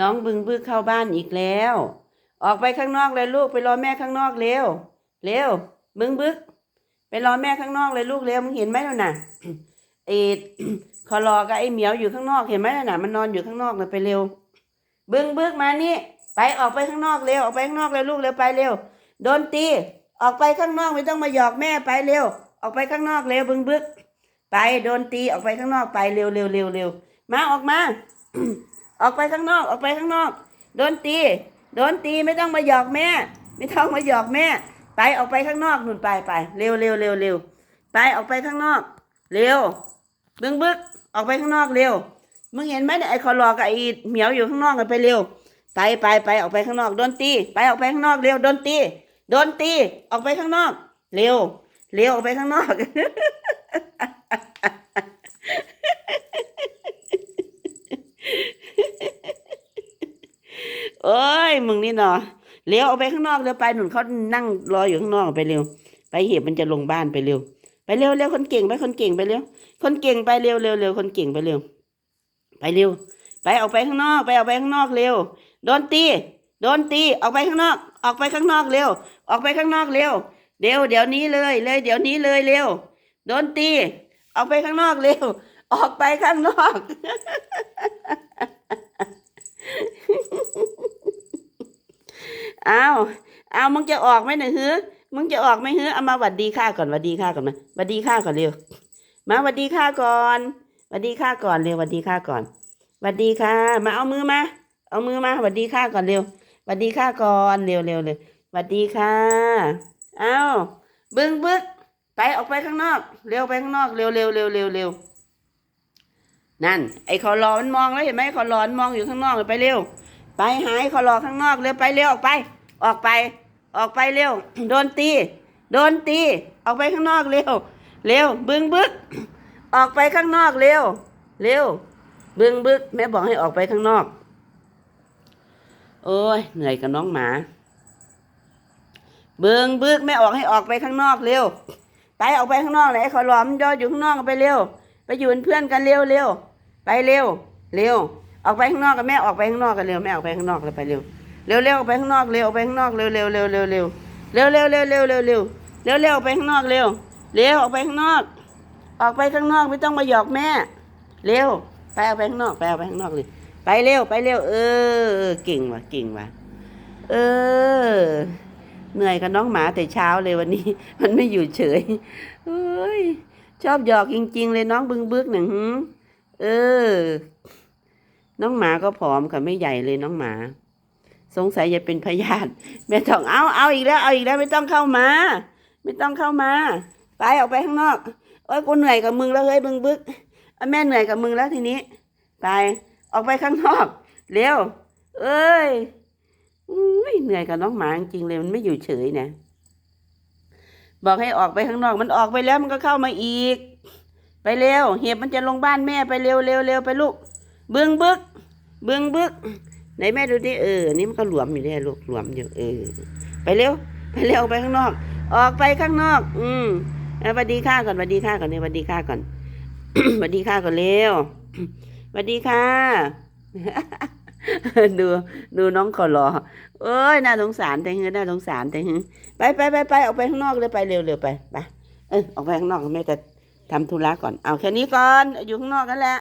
น้องบึงบึกเข้าบ้านอีกแล้ว ออกไปข้างนอกเลยลูกไปรอแม่ข้างนอกเร็ว เร็ว บึงบึก ไปรอแม่ข้างนอกเลยลูกเร็วมึงเห็นไหมล่ะน่ะเอ็ดคอรอกับไอ้เหมียวอยู่ข้างนอกเห็นไหมล่ะน่ะมันนอนอยู่ข้างนอกเลยไปเร็ว บึงบึกมานี่ ไปออกไปข้างนอกเร็วออกไปข้างนอกเลยลูกเร็วไปเร็ว โดนตี ออกไปข้างนอกไม่ต้องมาหยอกแม่ไปเร็ว ออกไปข้างนอกเร็วบึงบึก ไปโดนตีออกไปข้างนอกไปเร็วเร็วเร็วเร็วมาออกมา ออกไปข้างนอก ออกไปข้างนอก โดนตี โดนตีไม่ต้องมาหยอกแม่ ไม่ต้องมาหยอกแม่ ไปออกไปข้างนอกหนู่นไปไปเร็วเร็วเร็วเร็วไปออกไปข้างนอก เร็วบึงบึกออกไปข้างนอกเร็ว มึงเห็นไหมเนี่ยไอ้คอรอกับไอ้เหมียวอยู่ข้างนอกกันไปเร็ว ไปไปไปออกไปข้างนอกโดนตี ไปออกไปข้างนอกเร็วโดนตี โดนตี ออกไปข้างนอก เร็ว เร็วออกไปข้างนอก เอ้ย มึงนี่เนาะเร็วออกไปข้างนอกเร็วไปหนุนเขานั่งรออยู่ข้างนอกไปเร็ว ไปเห็บมันจะลงบ้านไปเร็ว ไปเร็วเร็วคนเก่งไปคนเก่งไปเร็ว คนเก่งไปเร็วเร็วเร็วคนเก่งไปเร็ว ไปเร็ว ไปออกไปข้างนอกไปออกไปข้างนอกเร็ว โดนตี โดนตี ออกไปข้างนอก ออกไปข้างนอกเร็ว ออกไปข้างนอกเร็ว เดี๋ยวเดี๋ยวนี้เลยเลย เดี๋ยวนี้เลยเร็ว โดนตี ออกไปข้างนอกเร็ว ออกไปข้างนอก เอาเอามึงจะออกไหมเนี่ยฮือมึงจะออกไหมฮือเอามาหวัดดีข้าก่อนหวัดดีข้าก่อนมาหวัดดีข้าก่อนเร็วมาหวัดดีข้าก่อนหวัดดีข้าก่อนเร็วหวัดดีข้าก่อนหวัดดีค่ะ มาเอามือมา เอามือมาหวัดดีข้าก่อนเร็วหวัดดีข้าก่อนเร็วเร็วเลยหวัดดีค่ะเอาบึ้งบึกไปออกไปข้างนอก เร็วไปข้างนอกเร็วเร็วเร็วเร็วเร็วนั่น ไอ้คอรอมันมองแล้วเห็นไหมคอรอมันมองอยู่ข้างนอกเลยไปเร็ว ไปหายคอรอข้างนอกเร็วไปเร็วออกไป ออกไป ออกไปเร็ว โดนตี โดนตี ออกไปข้างนอกเร็ว เร็ว บึงบึก ออกไปข้างนอกเร็ว เร็ว บึงบึก แม่บอกให้ออกไปข้างนอก โอ้ย เหนื่อยกับน้องหมาเบิงบึกแม่ออกให้ออกไปข้างนอกเร็ว ไปออกไปข้างนอกไหนขอหลอมยออยู่ข้างนอกไปเร็ว ไปอยู่เป็นเพื่อนกันเร็วเร็ว ไปเร็ว เร็ว ออกไปข้างนอกกับแม่ออกไปข้างนอกกันเร็วแม่ออกไปข้างนอกเลยไปเร็ว เร็วเร็วไปข้างนอกเร็วออกไปข้างนอกเร็วเร็วเร็วเร็วเร็วเร็วเร็วเร็วเร็วเร็วเร็วเร็วเร็วไปข้างนอกเร็วเร็วออกไปข้างนอก ออกไปข้างนอกไม่ต้องมาหยอกแม่ เร็วไปออกไปข้างนอกไปออกไปข้างนอกเลยไปเร็วไปเร็วเออเออเก่งว่ะเก่งว่ะเออ เหนื่อยกับน้องหมาแต่เช้าเลยวันนี้ มันไม่อยู่เฉยเอ้ยชอบหยอกจริง ๆ เลยน้องบึงบึกหนึ่งเออ น้องหมาก็ผอมค่ะไม่ใหญ่เลยน้องหมา สงสัยจะเป็นพยาธิแม่ต้องเอาเอาอีกแล้วเอาอีกแล้วไม่ต้องเข้ามา ไม่ต้องเข้ามา ไปออกไปข้างนอกโอ้ยกูเหนื่อยกับมึงแล้วเฮ้ยบึงบึกแม่เหนื่อยกับมึงแล้วทีนี้ ไปออกไปข้างนอกเร็วเอ้ยอุ้ยเหนื่อยกับน้องหมาจริงเลยมันไม่อยู่เฉยนะบอกให้ออกไปข้างนอกมันออกไปแล้วมันก็เข้ามาอีก ไปเร็วเห็บมันจะลงบ้านแม่ไปเร็วเร็วเร็วไปลูก เบื้องบึก เบื้องบึก ไหนแม่ดูดิเออ นี่มันก็หลวมอยู่เนี่ยลูกหลวมอยู่เออ ไปเร็ว ไปเร็วไปข้างนอก ออกไปข้างนอก อืมเอาสวัสดีค่าก่อนสวัสดีค่าก่อนเนี่ยสวัสดีค่าก่อนสวัสดีค่าก่อนเร็วสวัสดีค่ะ ดูดูน้องขอรอเอ้ยน่าสงสารแต่เฮ้น่าสงสารแต่เฮ้ไปไปไปไปออกไปข้างนอกเลยไปเร็วเร็วไปไปเออออกไปข้างนอกแม่จะทำธุระก่อนเอาแค่นี้ก่อนอยู่ข้างนอกกันแหละ